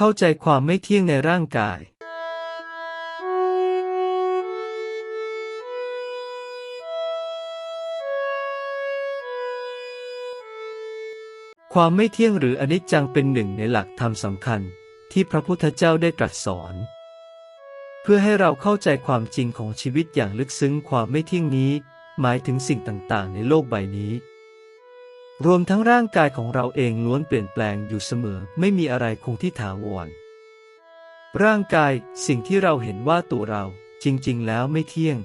เข้าใจความไม่เที่ยงในร่างกาย ความไม่เที่ยงหรืออนิจจังเป็นหนึ่งในหลักธรรมสำคัญ ที่พระพุทธเจ้าได้ตรัสสอน เพื่อให้เราเข้าใจความจริงของชีวิตอย่างลึกซึ้งความไม่เที่ยงนี้ หมายถึงสิ่งต่างๆ ในโลกใบนี้ รวมทั้งร่างกายของเราเองล้วนเปลี่ยนแปลงอยู่เสมอ ไม่มีอะไรคงที่ถาวร ร่างกายสิ่งที่เราเห็นว่าตัวเราจริง ๆ แล้วไม่เที่ยง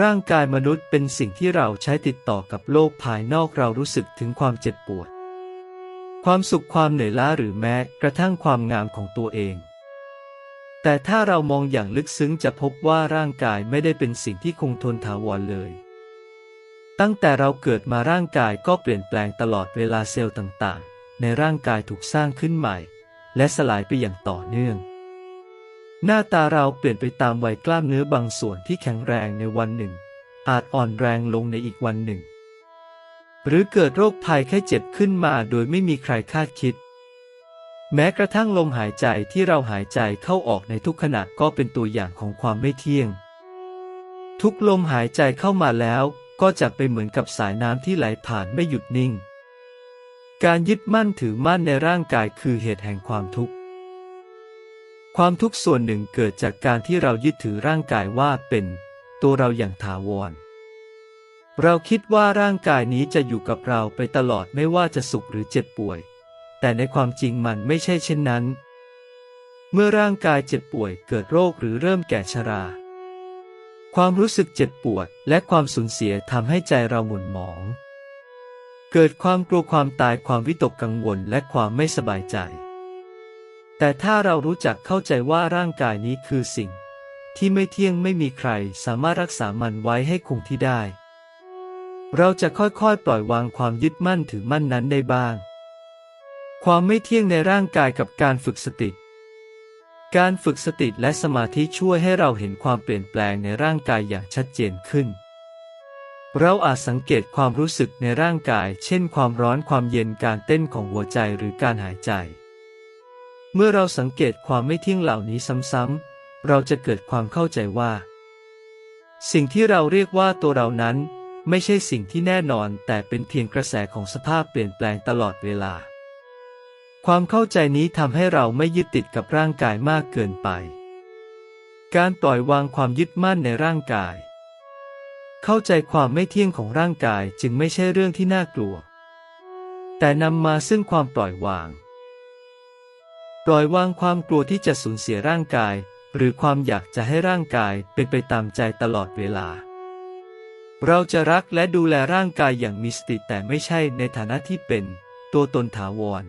ร่างกายมนุษย์เป็นสิ่งที่เราใช้ติดต่อกับโลกภายนอกเรารู้สึกถึงความเจ็บปวด ความสุขความเหนื่อยล้าหรือแม้กระทั่งความงามของตัวเอง แต่ถ้าเรามองอย่างลึกซึ้งจะพบว่าร่างกายไม่ได้เป็นสิ่งที่คงทนถาวรเลย ตั้งแต่เราเกิดมาร่างกายก็เปลี่ยนแปลงตลอดเวลาเซลล์ต่างๆ ในร่างกายถูกสร้างขึ้นใหม่ และสลายไปอย่างต่อเนื่อง หน้าตาเราเปลี่ยนไปตามวัยกล้ามเนื้อบางส่วนที่แข็งแรงในวันหนึ่ง อาจอ่อนแรงลงในอีกวันหนึ่ง หรือเกิดโรคภัยแค่เจ็บขึ้นมาโดยไม่มีใครคาดคิด แม้กระทั่งลมหายใจที่เราหายใจเข้าออกในทุกขณะก็เป็นตัวอย่างของความไม่เที่ยง ทุกลมหายใจเข้ามาแล้ว ก็จะไปเหมือนกับสายน้ำที่ไหลผ่านไม่หยุดนิ่ง การยึดมั่นถือมั่นในร่างกายคือเหตุแห่งความทุกข์ ความทุกข์ส่วนหนึ่งเกิดจากการที่เรายึดถือร่างกายว่าเป็น ตัวเราอย่างถาวร เราคิดว่าร่างกายนี้จะอยู่กับเราไปตลอดไม่ว่าจะสุขหรือเจ็บป่วย แต่ในความจริงมันไม่ใช่เช่นนั้น เมื่อร่างกายเจ็บป่วยเกิดโรคหรือเริ่มแก่ชรา ความรู้สึกเจ็บปวดและความสูญเสียทำให้ใจเราหม่นหมอง เกิดความกลัวความตายความวิตกกังวลและความไม่สบายใจ แต่ถ้าเรารู้จักเข้าใจว่าร่างกายนี้คือสิ่ง ที่ไม่เที่ยงไม่มีใครสามารถรักษามันไว้ให้คงที่ได้ เราจะค่อยๆ ปล่อยวางความยึดมั่นถือมั่นนั้นได้บ้าง ความไม่เที่ยงในร่างกายกับการฝึกสติ การฝึกสติและสมาธิช่วยให้เราเห็นความเปลี่ยนแปลงในร่างกายอย่างชัดเจนขึ้น เราอาจสังเกตความรู้สึกในร่างกาย เช่น ความร้อนความเย็นการเต้นของหัวใจหรือการหายใจ เมื่อเราสังเกตความไม่เที่ยงเหล่านี้ซ้ำๆ เราจะเกิดความเข้าใจว่า สิ่งที่เราเรียกว่าตัวเรานั้น ไม่ใช่สิ่งที่แน่นอนแต่เป็นเพียงกระแสของสภาพเปลี่ยนแปลงตลอดเวลา ความเข้าใจนี้ทำให้เราไม่ยึดติดกับร่างกายมากเกินไป การปล่อยวางความยึดมั่นในร่างกาย เข้าใจความไม่เที่ยงของร่างกายจึงไม่ใช่เรื่องที่น่ากลัว แต่นำมาซึ่งความปล่อยวาง ปล่อยวางความกลัวที่จะสูญเสียร่างกาย หรือความอยากจะให้ร่างกายเป็นไปตามใจตลอดเวลา เราจะรักและดูแลร่างกายอย่างมีสติแต่ไม่ใช่ในฐานะที่เป็น ตัวตนถาวร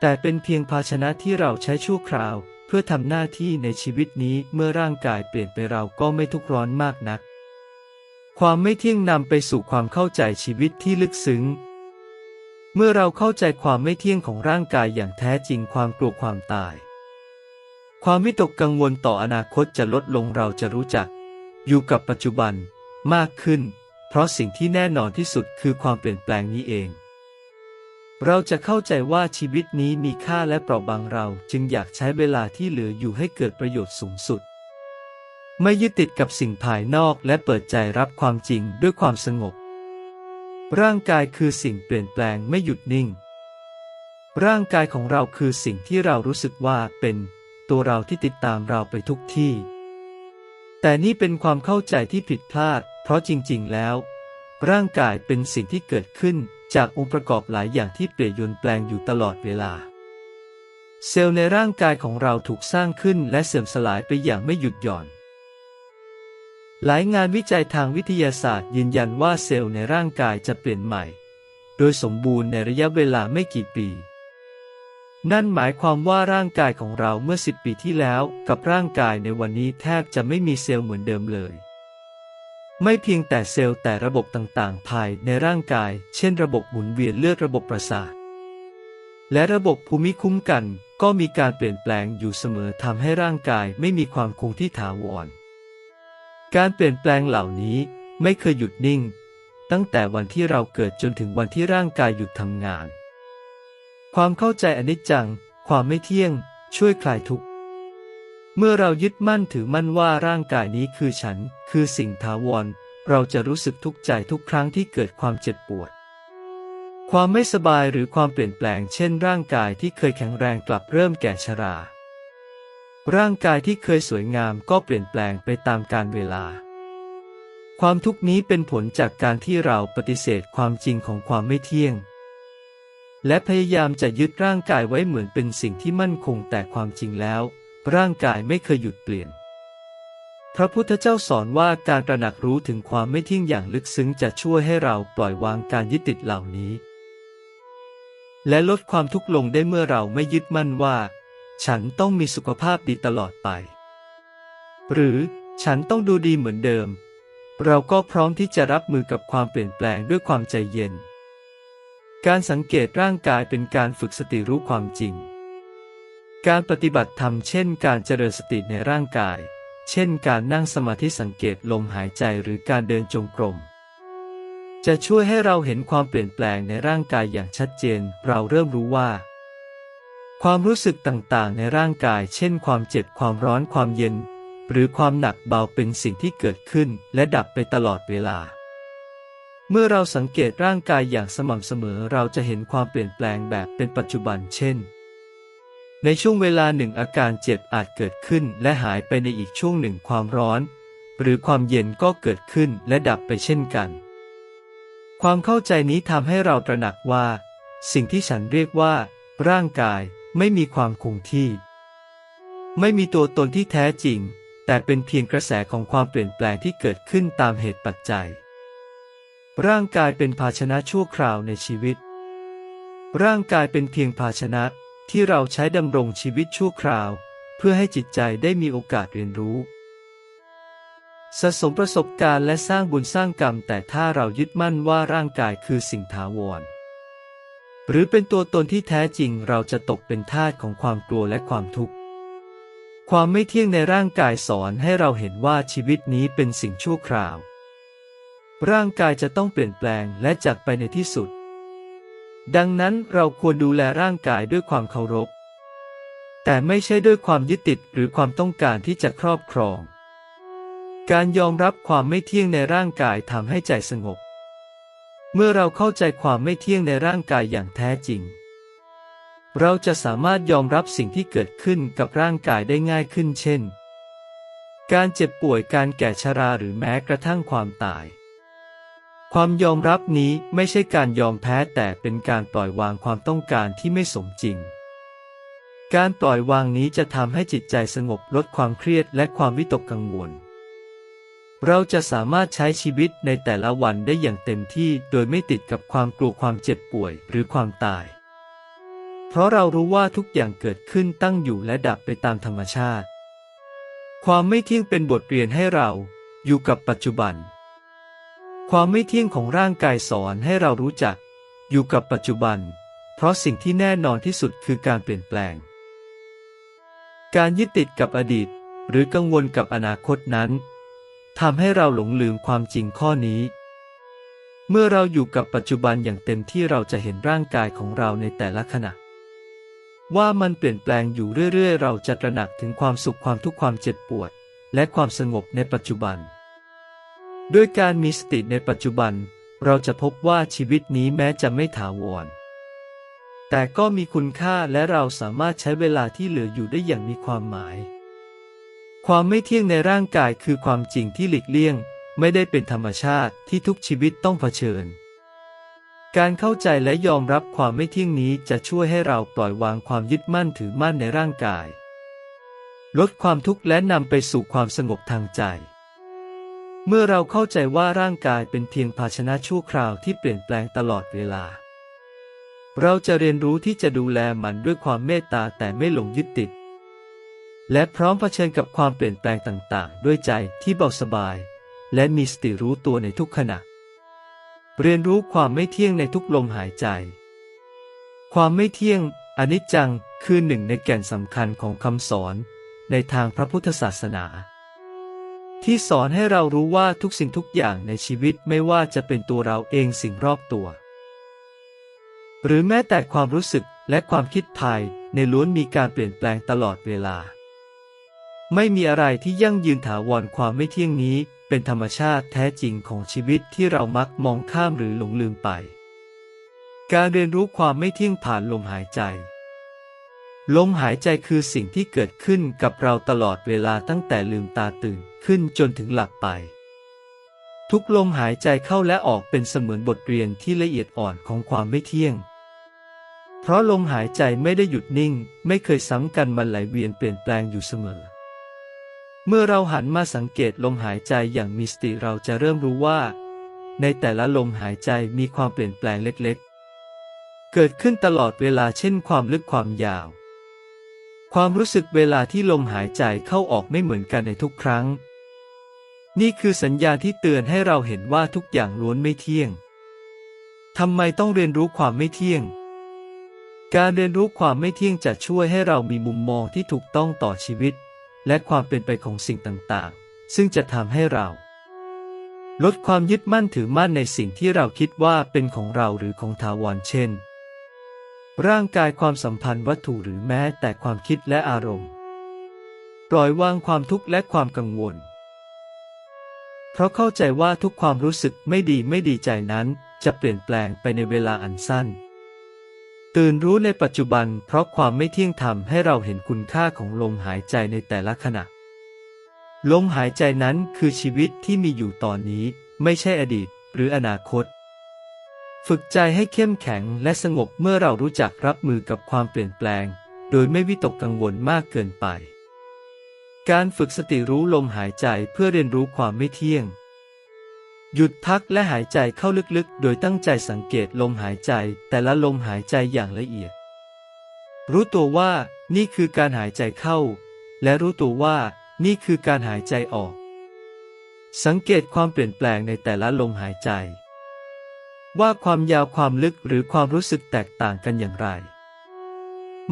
แต่เป็นเพียงภาชนะที่เราใช้ชั่วคราว เพื่อทำหน้าที่ในชีวิตนี้เมื่อร่างกายเปลี่ยนไปเราก็ไม่ทุกข์ร้อนมากนัก ความไม่เที่ยงนำไปสู่ความเข้าใจชีวิตที่ลึกซึ้ง เมื่อเราเข้าใจความไม่เที่ยงของร่างกายอย่างแท้จริงความกลัวความตาย ความวิตกกังวลต่ออนาคตจะลดลงเราจะรู้จัก อยู่กับปัจจุบันมากขึ้น เพราะสิ่งที่แน่นอนที่สุดคือความเปลี่ยนแปลงนี้เอง เราจะเข้าใจว่าชีวิตนี้มีค่าและเปราะบางเราจึงอยากใช้เวลาที่เหลืออยู่ให้เกิดประโยชน์สูงสุด ไม่ยึดติดกับสิ่งภายนอกและเปิดใจรับความจริงด้วยความสงบ ร่างกายคือสิ่งเปลี่ยนแปลงไม่หยุดนิ่ง ร่างกายของเราคือสิ่งที่เรารู้สึกว่าเป็นตัวเราที่ติดตามเราไปทุกที่ แต่นี่เป็นความเข้าใจที่ผิดพลาด เพราะจริง ๆ แล้ว ร่างกายเป็นสิ่งที่เกิดขึ้น จากองค์ประกอบหลายอย่างที่เปลี่ยนยนแปลงอยู่ตลอดเวลา เซลล์ในร่างกายของเราถูกสร้างขึ้นและเสื่อมสลายไปอย่างไม่หยุดหย่อน หลายงานวิจัยทางวิทยาศาสตร์ยืนยันว่าเซลล์ในร่างกายจะเปลี่ยนใหม่ โดยสมบูรณ์ในระยะเวลาไม่กี่ปี นั่นหมายความว่าร่างกายของเราเมื่อสิบปีที่แล้ว กับร่างกายในวันนี้แทบจะไม่มีเซลล์เหมือนเดิมเลย ไม่เพียงแต่เซลล์แต่ระบบต่างๆ ภายในร่างกาย เช่นระบบหมุนเวียนเลือดระบบประสาท และระบบภูมิคุ้มกัน ก็มีการเปลี่ยนแปลงอยู่เสมอทำให้ร่างกายไม่มีความคงที่ถาวร การเปลี่ยนแปลงเหล่านี้ไม่เคยหยุดนิ่ง ตั้งแต่วันที่เราเกิดจนถึงวันที่ร่างกายหยุดทำงาน ความเข้าใจอนิจจัง ความไม่เที่ยง ช่วยคลายทุกข์ เมื่อเรายึดมั่นถือมั่นว่าร่างกายนี้คือฉัน คือสิ่งถาวร เราจะรู้สึกทุกข์ใจทุกครั้งที่เกิดความเจ็บปวด ความไม่สบายหรือความเปลี่ยนแปลง เช่น ร่างกายที่เคยแข็งแรงกลับเริ่มแก่ชรา ร่างกายที่เคยสวยงามก็เปลี่ยนแปลงไปตามกาลเวลา ความทุกข์นี้เป็นผลจากการที่เราปฏิเสธความจริงของความไม่เที่ยง และพยายามจะยึดร่างกายไว้เหมือนเป็นสิ่งที่มั่นคงแต่ความจริงแล้ว ร่างกายไม่เคยหยุดเปลี่ยน พระพุทธเจ้าสอนว่าการตระหนักรู้ถึงความไม่เที่ยงอย่างลึกซึ้งจะช่วยให้เราปล่อยวางการยึดติดเหล่านี้ และลดความทุกข์ลงได้เมื่อเราไม่ยึดมั่นว่า ฉันต้องมีสุขภาพดีตลอดไป หรือฉันต้องดูดีเหมือนเดิม เราก็พร้อมที่จะรับมือกับความเปลี่ยนแปลงด้วยความใจเย็น การสังเกตร่างกายเป็นการฝึกสติรู้ความจริง การปฏิบัติธรรมเช่นการเจริญสติในร่างกาย เช่นการนั่งสมาธิสังเกตลมหายใจหรือการเดินจงกรม จะช่วยให้เราเห็นความเปลี่ยนแปลงในร่างกายอย่างชัดเจน เราเริ่มรู้ว่า ความรู้สึกต่างๆ ในร่างกาย เช่น ความเจ็บความร้อนความเย็น หรือความหนักเบาเป็นสิ่งที่เกิดขึ้นและดับไปตลอดเวลา เมื่อเราสังเกตร่างกายอย่างสม่ำเสมอเราจะเห็นความเปลี่ยนแปลงแบบเป็นปัจจุบัน เช่น ในช่วงเวลาหนึ่งอาการเจ็บอาจเกิดขึ้นและหายไปในอีกช่วงหนึ่งความร้อน หรือความเย็นก็เกิดขึ้นและดับไปเช่นกัน ความเข้าใจนี้ทำให้เราตระหนักว่า สิ่งที่ฉันเรียกว่า ร่างกายไม่มีความคงที่ ไม่มีตัวตนที่แท้จริง แต่เป็นเพียงกระแสของความเปลี่ยนแปลงที่เกิดขึ้นตามเหตุปัจจัย ร่างกายเป็นภาชนะชั่วคราวในชีวิต ร่างกายเป็นเพียงภาชนะ ที่เราใช้ดำรงชีวิตชั่วคราว เพื่อให้จิตใจได้มีโอกาสเรียนรู้ สะสมประสบการณ์และสร้างบุญสร้างกรรม แต่ถ้าเรายึดมั่นว่าร่างกายคือสิ่งถาวร หรือเป็นตัวตนที่แท้จริงเราจะตกเป็นทาสของความกลัวและความทุกข์ ความไม่เที่ยงในร่างกายสอนให้เราเห็นว่าชีวิตนี้เป็นสิ่งชั่วคราว ร่างกายจะต้องเปลี่ยนแปลงและจากไปในที่สุด ดังนั้นเราควรดูแลร่างกายด้วยความเคารพ แต่ไม่ใช่ด้วยความยึดติดหรือความต้องการที่จะครอบครอง การยอมรับความไม่เที่ยงในร่างกายทำให้ใจสงบ เมื่อเราเข้าใจความไม่เที่ยงในร่างกายอย่างแท้จริง เราจะสามารถยอมรับสิ่งที่เกิดขึ้นกับร่างกายได้ง่ายขึ้นเช่น การเจ็บป่วยการแก่ชราหรือแม้กระทั่งความตาย ความยอมรับนี้ไม่ใช่การยอมแพ้แต่เป็นการปล่อยวางความต้องการที่ไม่สมจริง การปล่อยวางนี้จะทำให้จิตใจสงบลดความเครียดและความวิตกกังวล เราจะสามารถใช้ชีวิตในแต่ละวันได้อย่างเต็มที่โดยไม่ติดกับความกลัวความเจ็บป่วยหรือความตาย เพราะเรารู้ว่าทุกอย่างเกิดขึ้นตั้งอยู่และดับไปตามธรรมชาติ ความไม่เที่ยงเป็นบทเรียนให้เราอยู่กับปัจจุบัน ความไม่เที่ยงของร่างกายสอนให้เรารู้จัก อยู่กับปัจจุบัน เพราะสิ่งที่แน่นอนที่สุดคือการเปลี่ยนแปลง การยึดติดกับอดีต หรือกังวลกับอนาคตนั้นทำให้เราหลงลืมความจริงข้อนี้ เมื่อเราอยู่กับปัจจุบันอย่างเต็มที่เราจะเห็นร่างกายของเราในแต่ละขณะ ว่ามันเปลี่ยนแปลงอยู่เรื่อยๆ เราจะตระหนักถึงความสุขความทุกข์ความเจ็บปวด และความสงบในปัจจุบัน ด้วยการมีสติในปัจจุบัน เราจะพบว่าชีวิตนี้แม้จะไม่ถาวร แต่ก็มีคุณค่าและเราสามารถใช้เวลาที่เหลืออยู่ได้อย่างมีความหมาย ความไม่เที่ยงในร่างกายคือความจริงที่หลีกเลี่ยง ไม่ได้เป็นธรรมชาติที่ทุกชีวิตต้องเผชิญ การเข้าใจและยอมรับความไม่เที่ยงนี้จะช่วยให้เราปล่อยวางความยึดมั่นถือมั่นในร่างกาย ลดความทุกข์และนำไปสู่ความสงบทางใจ เมื่อเราเข้าใจว่าร่างกายเป็นเพียงภาชนะชั่วคราวที่เปลี่ยนแปลงตลอดเวลา เราจะเรียนรู้ที่จะดูแลมันด้วยความเมตตาแต่ไม่หลงยึดติด และพร้อมเผชิญกับความเปลี่ยนแปลงต่างๆ ด้วยใจที่เบาสบาย และมีสติรู้ตัวในทุกขณะ เรียนรู้ความไม่เที่ยงในทุกลมหายใจ ความไม่เที่ยงอนิจจังคือหนึ่งในแก่นสำคัญของคำสอนในทางพระพุทธศาสนา ที่สอนให้เรารู้ว่าทุกสิ่งทุกอย่างในชีวิตไม่ว่าจะเป็นตัวเราเองสิ่งรอบตัว หรือแม้แต่ความรู้สึกและความคิดภายในล้วนมีการเปลี่ยนแปลงตลอดเวลา ไม่มีอะไรที่ยั่งยืนถาวรความไม่เที่ยงนี้ เป็นธรรมชาติแท้จริงของชีวิตที่เรามักมองข้ามหรือหลงลืมไป การเรียนรู้ความไม่เที่ยงผ่านลมหายใจ ลมหายใจคือสิ่งที่เกิดขึ้นกับเราตลอดเวลาตั้งแต่ลืมตาตื่นขึ้นจนถึงหลับไป ทุกลมหายใจเข้าและออกเป็นเสมือนบทเรียนที่ละเอียดอ่อนของความไม่เที่ยง เพราะลมหายใจไม่ได้หยุดนิ่ง ไม่เคยซ้ำกันมันไหลเวียนเปลี่ยนแปลงอยู่เสมอ เมื่อเราหันมาสังเกตลมหายใจอย่างมีสติเราจะเริ่มรู้ว่า ในแต่ละลมหายใจมีความเปลี่ยนแปลงเล็กๆ เกิดขึ้นตลอดเวลาเช่นความลึกความยาว ความรู้สึกเวลาที่ลมหายใจเข้าออกไม่เหมือนกันในทุกครั้ง นี่คือสัญญาณที่เตือนให้เราเห็นว่าทุกอย่างล้วนไม่เที่ยงทำไมต้องเรียนรู้ความไม่เที่ยง การเรียนรู้ความไม่เที่ยงจะช่วยให้เรามีมุมมองที่ถูกต้องต่อชีวิต และความเป็นไปของสิ่งต่างๆ ซึ่งจะทำให้เรา ลดความยึดมั่นถือมั่นในสิ่งที่เราคิดว่าเป็นของเราหรือของถาวรเช่น ร่างกายความสัมพันธ์วัตถุหรือแม้แต่ความคิดและอารมณ์ ปล่อยวางความทุกข์และความกังวล เพราะเข้าใจว่าทุกความรู้สึกไม่ดีไม่ดีใจนั้น จะเปลี่ยนแปลงไปในเวลาอันสั้น ตื่นรู้ในปัจจุบัน เพราะความไม่เที่ยงธรรมให้เราเห็นคุณค่าของลมหายใจในแต่ละขณะ ลมหายใจนั้นคือชีวิตที่มีอยู่ตอนนี้ ไม่ใช่อดีต หรืออนาคต ฝึกใจให้เข้มแข็งและสงบเมื่อเรารู้จักรับมือกับความเปลี่ยนแปลง โดยไม่วิตกกังวลมากเกินไป การฝึกสติรู้ลมหายใจเพื่อเรียนรู้ความไม่เที่ยง หยุดพักและหายใจเข้าลึกๆ โดยตั้งใจสังเกตลมหายใจแต่ละลมหายใจอย่างละเอียด รู้ตัวว่านี่คือการหายใจเข้า และรู้ตัวว่านี่คือการหายใจออก สังเกตความเปลี่ยนแปลงในแต่ละลมหายใจ ว่าความยาวความลึกหรือความรู้สึกแตกต่างกันอย่างไร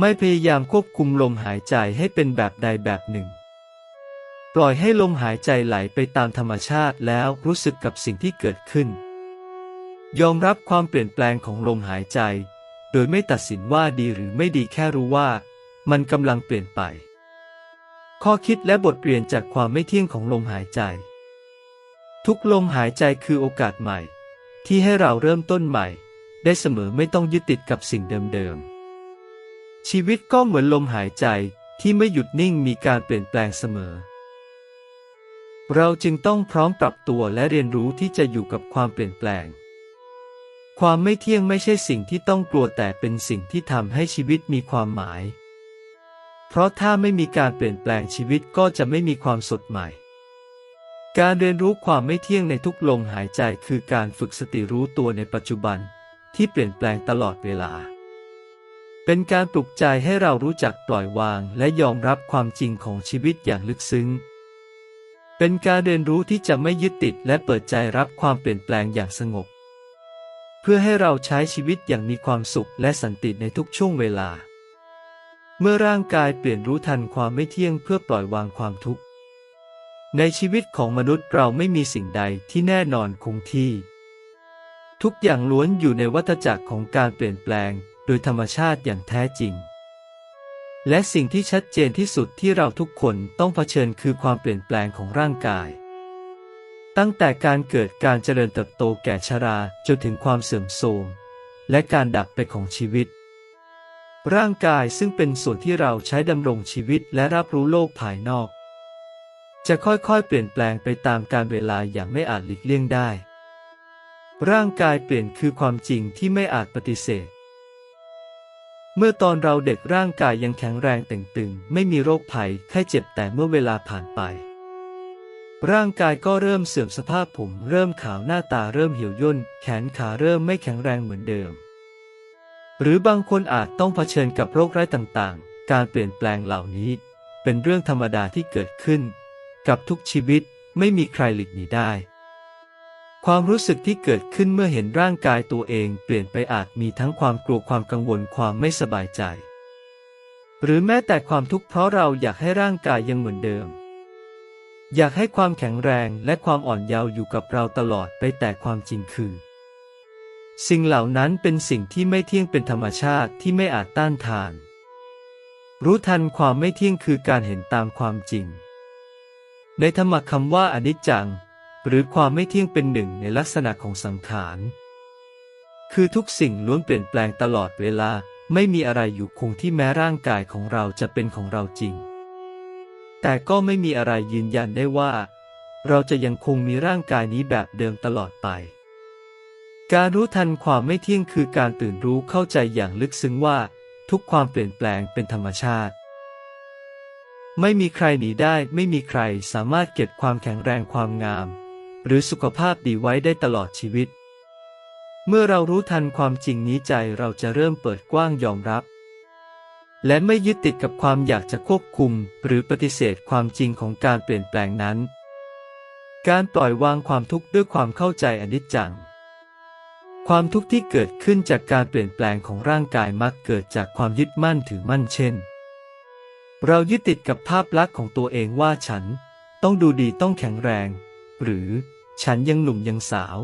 ไม่พยายามควบคุมลมหายใจให้เป็นแบบใดแบบหนึ่ง ปล่อยให้ลมหายใจไหลไปตามธรรมชาติแล้วรู้สึกกับสิ่งที่เกิดขึ้น ยอมรับความเปลี่ยนแปลงของลมหายใจ โดยไม่ตัดสินว่าดีหรือไม่ดีแค่รู้ว่า มันกำลังเปลี่ยนไป ข้อคิดและบทเรียนจากความไม่เที่ยงของลมหายใจ ทุกลมหายใจคือโอกาสใหม่ ที่ให้เราเริ่มต้นใหม่ ได้เสมอไม่ต้องยึดติดกับสิ่งเดิมๆ ชีวิตก็เหมือนลมหายใจที่ไม่หยุดนิ่งมีการเปลี่ยนแปลงเสมอ เราจึงต้องพร้อมปรับตัวและเรียนรู้ที่จะอยู่กับความเปลี่ยนแปลง ความไม่เที่ยงไม่ใช่สิ่งที่ต้องกลัวแต่เป็นสิ่งที่ทำให้ชีวิตมีความหมาย เพราะถ้าไม่มีการเปลี่ยนแปลงชีวิตก็จะไม่มีความสดใหม่ การเรียนรู้ความไม่เที่ยงในทุกลมหายใจคือการฝึกสติรู้ตัวในปัจจุบัน ที่เปลี่ยนแปลงตลอดเวลา เป็นการปลุกใจให้เรารู้จักปล่อยวาง และยอมรับความจริงของชีวิตอย่างลึกซึ้ง เป็นการเรียนรู้ที่จะไม่ยึดติดและเปิดใจรับความเปลี่ยนแปลงอย่างสงบ เพื่อให้เราใช้ชีวิตอย่างมีความสุขและสันติในทุกช่วงเวลา เมื่อร่างกายเปลี่ยนรู้ทันความไม่เที่ยงเพื่อปล่อยวางความทุกข์ ในชีวิตของมนุษย์เราไม่มีสิ่งใดที่แน่นอนคงที่ ทุกอย่างล้วนอยู่ในวัฏจักรของการเปลี่ยนแปลงโดยธรรมชาติอย่างแท้จริง และสิ่งที่ชัดเจนที่สุดที่เราทุกคนต้องเผชิญคือความเปลี่ยนแปลงของร่างกาย ตั้งแต่การเกิดการเจริญเติบโตแก่ชราจนถึงความเสื่อมโทรมและการดับไปของชีวิต ร่างกายซึ่งเป็นส่วนที่เราใช้ดำรงชีวิตและรับรู้โลกภายนอก จะค่อยๆ เปลี่ยนแปลงไปตามการเวลาอย่างไม่อาจหลีกเลี่ยงได้ ร่างกายเปลี่ยนคือความจริงที่ไม่อาจปฏิเสธ เมื่อตอนเราเด็กร่างกายยังแข็งแรงเต่งตึง ไม่มีโรคภัยแค่เจ็บแต่เมื่อเวลาผ่านไป ร่างกายก็เริ่มเสื่อมสภาพผม เริ่มขาวหน้าตาเริ่มเหี่ยวย่น แขนขาเริ่มไม่แข็งแรงเหมือนเดิม หรือบางคนอาจต้องเผชิญกับโรคร้ายต่างๆ การเปลี่ยนแปลงเหล่านี้ เป็นเรื่องธรรมดาที่เกิดขึ้น กับทุกชีวิตไม่มีใครหลีกหนีได้ ความรู้สึกที่เกิดขึ้นเมื่อเห็นร่างกายตัวเองเปลี่ยนไปอาจมีทั้งความกลัวความกังวลความไม่สบายใจ หรือแม้แต่ความทุกข์เพราะเราอยากให้ร่างกายยังเหมือนเดิม อยากให้ความแข็งแรงและความอ่อนเยาว์อยู่กับเราตลอดไปแต่ความจริงคือ สิ่งเหล่านั้นเป็นสิ่งที่ไม่เที่ยงเป็นธรรมชาติที่ไม่อาจต้านทาน รู้ทันความไม่เที่ยงคือการเห็นตามความจริง ในธรรมะคำว่าอนิจจัง หรือความไม่เที่ยงเป็นหนึ่งในลักษณะของสังขาร คือทุกสิ่งล้วนเปลี่ยนแปลงตลอดเวลา ไม่มีอะไรอยู่คงที่แม้ร่างกายของเราจะเป็นของเราจริง แต่ก็ไม่มีอะไรยืนยันได้ว่า เราจะยังคงมีร่างกายนี้แบบเดิมตลอดไป การรู้ทันความไม่เที่ยงคือการตื่นรู้เข้าใจอย่างลึกซึ้งว่า ทุกความเปลี่ยนแปลงเป็นธรรมชาติ ไม่มีใครหนีได้ ไม่มีใครสามารถเก็บความแข็งแรงความงาม หรือสุขภาพดีไว้ได้ตลอดชีวิต เมื่อเรารู้ทันความจริงนี้ใจเราจะเริ่มเปิดกว้างยอมรับ และไม่ยึดติดกับความอยากจะควบคุม หรือปฏิเสธความจริงของการเปลี่ยนแปลงนั้น การปล่อยวางความทุกข์ด้วยความเข้าใจอนิจจังความทุกข์ที่เกิดขึ้นจากการเปลี่ยนแปลงของร่างกายมักเกิดจากความยึดมั่นถือมั่นเช่น เรายึดติดกับภาพลักษณ์ของตัวเองว่าฉัน ต้องดูดีต้องแข็งแรง หรือฉันยังหนุ่มยังสาว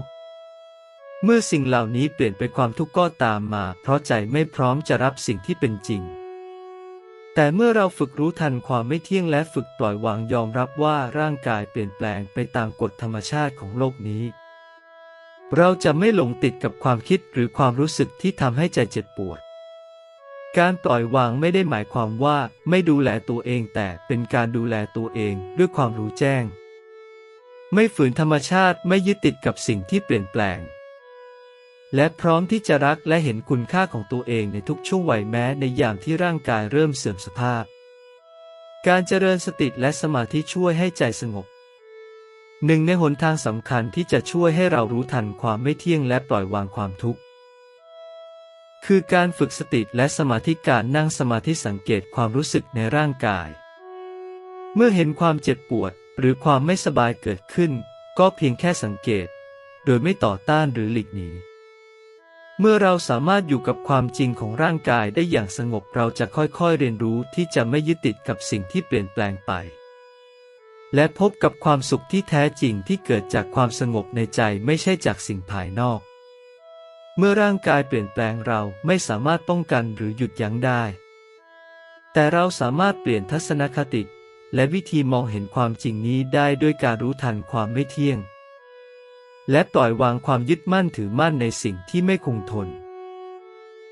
เมื่อสิ่งเหล่านี้เปลี่ยนไปความทุกข์ก็ตามมา เพราะใจไม่พร้อมจะรับสิ่งที่เป็นจริง แต่เมื่อเราฝึกรู้ทันความไม่เที่ยงและฝึกปล่อยวางยอมรับว่าร่างกายเปลี่ยนแปลงไปตามกฎธรรมชาติของโลกนี้ เราจะไม่หลงติดกับความคิดหรือความรู้สึกที่ทำให้ใจเจ็บปวด การปล่อยวางไม่ได้หมายความว่าไม่ดูแลตัวเองแต่เป็นการดูแลตัวเองด้วยความรู้แจ้ง ไม่ฝืนธรรมชาติไม่ยึดติดกับสิ่งที่เปลี่ยนแปลง และพร้อมที่จะรักและเห็นคุณค่าของตัวเองในทุกช่วงวัยแม้ในยามที่ร่างกายเริ่มเสื่อมสภาพ การเจริญสติและสมาธิช่วยให้ใจสงบหนึ่งในหนทางสำคัญที่จะช่วยให้เรารู้ทันความไม่เที่ยงและปล่อยวางความทุกข์ คือการฝึกสติและสมาธิการนั่งสมาธิสังเกตความรู้สึกในร่างกาย เมื่อเห็นความเจ็บปวดหรือความไม่สบายเกิดขึ้น ก็เพียงแค่สังเกต โดยไม่ต่อต้านหรือหลีกหนี เมื่อเราสามารถอยู่กับความจริงของร่างกายได้อย่างสงบเราจะค่อยๆเรียนรู้ที่จะไม่ยึดติดกับสิ่งที่เปลี่ยนแปลงไป และพบกับความสุขที่แท้จริงที่เกิดจากความสงบในใจไม่ใช่จากสิ่งภายนอก เมื่อร่างกายเปลี่ยนแปลงเราไม่สามารถป้องกันหรือหยุดยั้งได้ แต่เราสามารถเปลี่ยนทัศนคติ และวิธีมองเห็นความจริงนี้ได้ด้วยการรู้ทันความไม่เที่ยง และปล่อยวางความยึดมั่นถือมั่นในสิ่งที่ไม่คงทน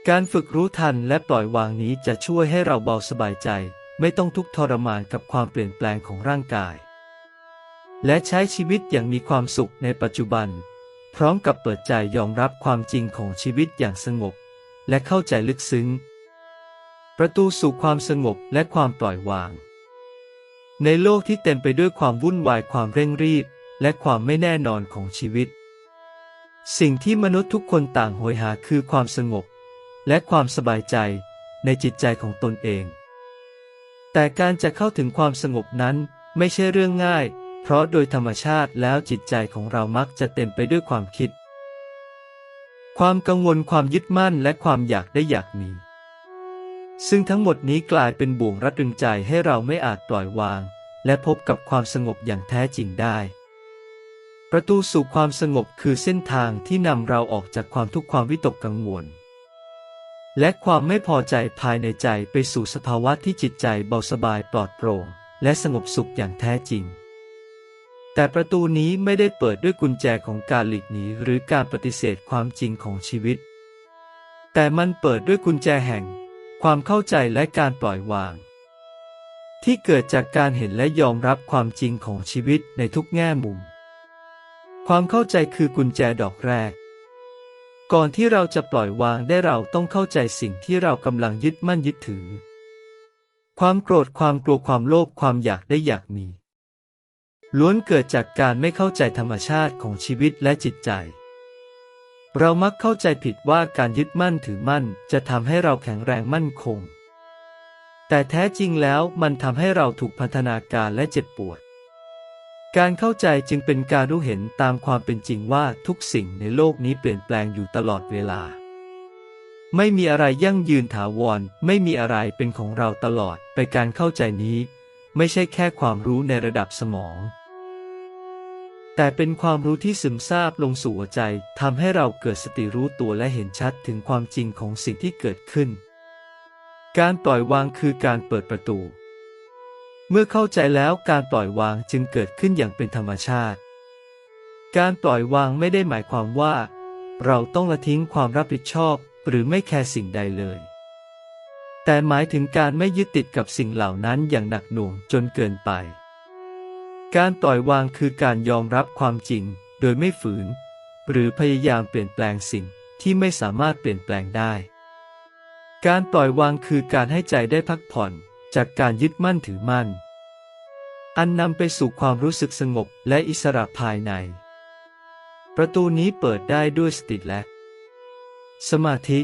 การฝึกรู้ทันและปล่อยวางนี้จะช่วยให้เราเบาสบายใจ ไม่ต้องทุกข์ทรมานกับความเปลี่ยนแปลงของร่างกาย และใช้ชีวิตอย่างมีความสุขในปัจจุบัน พร้อมกับเปิดใจยอมรับความจริงของชีวิตอย่างสงบ และเข้าใจลึกซึ้ง ประตูสู่ความสงบและความปล่อยวาง ในโลกที่เต็มไปด้วยความวุ่นวายความเร่งรีบ และความไม่แน่นอนของชีวิต สิ่งที่มนุษย์ทุกคนต่างโหยหาคือความสงบ และความสบายใจในจิตใจของตนเอง แต่การจะเข้าถึงความสงบนั้นไม่ใช่เรื่องง่าย เพราะโดยธรรมชาติแล้วจิตใจของเรามักจะเต็มไปด้วยความคิด ความกังวลความยึดมั่นและความอยากได้อยากมี ซึ่งทั้งหมดนี้กลายเป็นบ่วงรัดรึงใจให้เราไม่อาจปล่อยวาง และพบกับความสงบอย่างแท้จริงได้ ประตูสู่ความสงบคือเส้นทางที่นำเราออกจากความทุกข์ความวิตกกังวลและความไม่พอใจภายในใจไปสู่สภาวะที่จิตใจเบาสบายปลอดโปร่ง และสงบสุขอย่างแท้จริง แต่ประตูนี้ไม่ได้เปิดด้วยกุญแจของการหลีกหนีหรือการปฏิเสธความจริงของชีวิต แต่มันเปิดด้วยกุญแจแห่ง ความเข้าใจและการปล่อยวาง ที่เกิดจากการเห็นและยอมรับความจริงของชีวิตในทุกแง่มุม ความเข้าใจคือกุญแจดอกแรก ก่อนที่เราจะปล่อยวางได้เราต้องเข้าใจสิ่งที่เรากำลังยึดมั่นยึดถือ ความโกรธความกลัวความโลภความอยากได้อยากมี ล้วนเกิดจากการไม่เข้าใจธรรมชาติของชีวิตและจิตใจ เรามักเข้าใจผิดว่าการยึดมั่นถือมั่นจะทำให้เราแข็งแรงมั่นคง แต่แท้จริงแล้วมันทำให้เราถูกพันธนาการและเจ็บปวด การเข้าใจจึงเป็นการรู้เห็นตามความเป็นจริงว่าทุกสิ่งในโลกนี้เปลี่ยนแปลงอยู่ตลอดเวลา ไม่มีอะไรยั่งยืนถาวร ไม่มีอะไรเป็นของเราตลอด ไปการเข้าใจนี้ ไม่ใช่แค่ความรู้ในระดับสมอง แต่เป็นความรู้ที่ซึมซาบลงสู่หัวใจทำให้เราเกิดสติรู้ตัวและเห็นชัดถึงความจริงของสิ่งที่เกิดขึ้น การปล่อยวางคือการเปิดประตู เมื่อเข้าใจแล้วการปล่อยวางจึงเกิดขึ้นอย่างเป็นธรรมชาติ การปล่อยวางไม่ได้หมายความว่า เราต้องละทิ้งความรับผิดชอบ หรือไม่แคร์สิ่งใดเลย แต่หมายถึงการไม่ยึดติดกับสิ่งเหล่านั้นอย่างหนักหน่วงจนเกินไป การปล่อยวางคือการยอมรับความจริง โดยไม่ฝืน หรือพยายามเปลี่ยนแปลงสิ่งที่ไม่สามารถเปลี่ยนแปลงได้ การปล่อยวางคือการให้ใจได้พักผ่อนจากการยึดมั่นถือมั่น อันนำไปสู่ความรู้สึกสงบและอิสระภายใน ประตูนี้เปิดได้ด้วยสติและ สมาธิ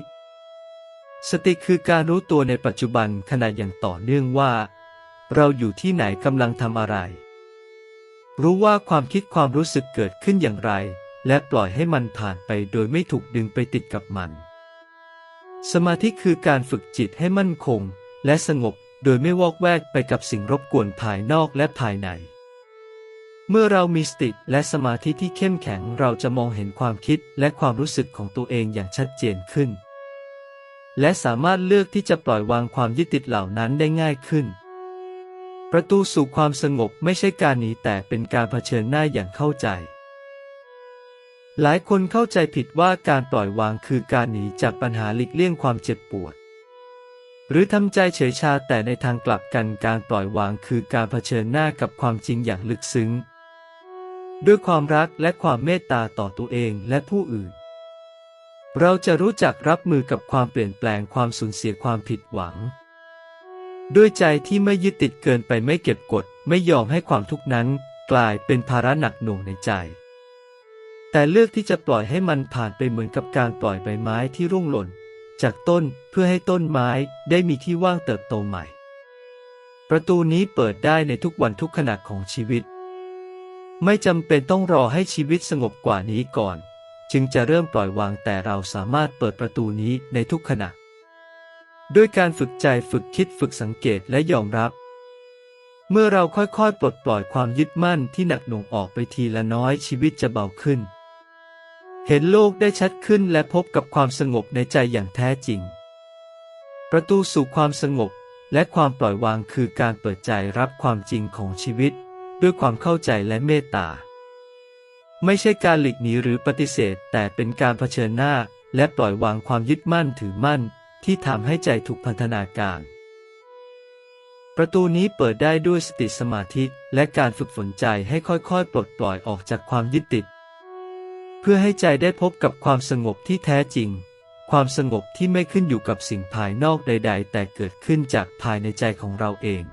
สติคือการรู้ตัวในปัจจุบันขณะอย่างต่อเนื่องว่า เราอยู่ที่ไหนกำลังทำอะไร รู้ว่าความคิดความรู้สึกเกิดขึ้นอย่างไร และปล่อยให้มันผ่านไปโดยไม่ถูกดึงไปติดกับมัน สมาธิคือการฝึกจิตให้มั่นคง และสงบโดยไม่วอกแวกไปกับสิ่งรบกวนภายนอกและภายใน เมื่อเรามีสติและสมาธิที่เข้มแข็งเราจะมองเห็นความคิดและความรู้สึกของตัวเองอย่างชัดเจนขึ้น และสามารถเลือกที่จะปล่อยวางความยึดติดเหล่านั้นได้ง่ายขึ้น ประตูสู่ความสงบไม่ใช่การหนีแต่เป็นการเผชิญหน้าอย่างเข้าใจ หลายคนเข้าใจผิดว่าการปล่อยวางคือการหนีจากปัญหาหลีกเลี่ยงความเจ็บปวด หรือทำใจเฉยชาแต่ในทางกลับกันการปล่อยวางคือการเผชิญหน้ากับความจริงอย่างลึกซึ้ง ด้วยความรักและความเมตตาต่อตัวเองและผู้อื่น เราจะรู้จักรับมือกับความเปลี่ยนแปลงความสูญเสียความผิดหวัง ด้วยใจที่ไม่ยึดติดเกินไปไม่เก็บกด ไม่ยอมให้ความทุกข์นั้น กลายเป็นภาระหนักหน่วงในใจ แต่เลือกที่จะปล่อยให้มันผ่านไปเหมือนกับการปล่อยใบไม้ที่ร่วงหล่น จากต้นเพื่อให้ต้นไม้ได้มีที่ว่างเติบโตใหม่ ประตูนี้เปิดได้ในทุกวันทุกขณะของชีวิต ไม่จำเป็นต้องรอให้ชีวิตสงบกว่านี้ก่อน จึงจะเริ่มปล่อยวางแต่เราสามารถเปิดประตูนี้ในทุกขณะ ด้วยการฝึกใจฝึกคิดฝึกสังเกตและยอมรับ เมื่อเราค่อยๆ ปลดปล่อยความยึดมั่นที่หนักหน่วงออกไปทีละน้อยชีวิตจะเบาขึ้น เห็นโลกได้ชัดขึ้นและพบกับความสงบในใจอย่างแท้จริง ประตูสู่ความสงบและความปล่อยวางคือการเปิดใจรับความจริงของชีวิต ด้วยความเข้าใจและเมตตา ไม่ใช่การหลีกหนีหรือปฏิเสธ แต่เป็นการเผชิญหน้าและปล่อยวางความยึดมั่นถือมั่น ที่ทำให้ใจถูกพันธนาการ ประตูนี้เปิดได้ด้วยสติสมาธิและการฝึกฝนใจให้ค่อยๆ ปลดปล่อยออกจากความยึดติด เพื่อให้ใจได้พบกับความสงบที่แท้จริง ความสงบที่ไม่ขึ้นอยู่กับสิ่งภายนอกใด ๆ แต่เกิดขึ้นจากภายในใจของเราเอง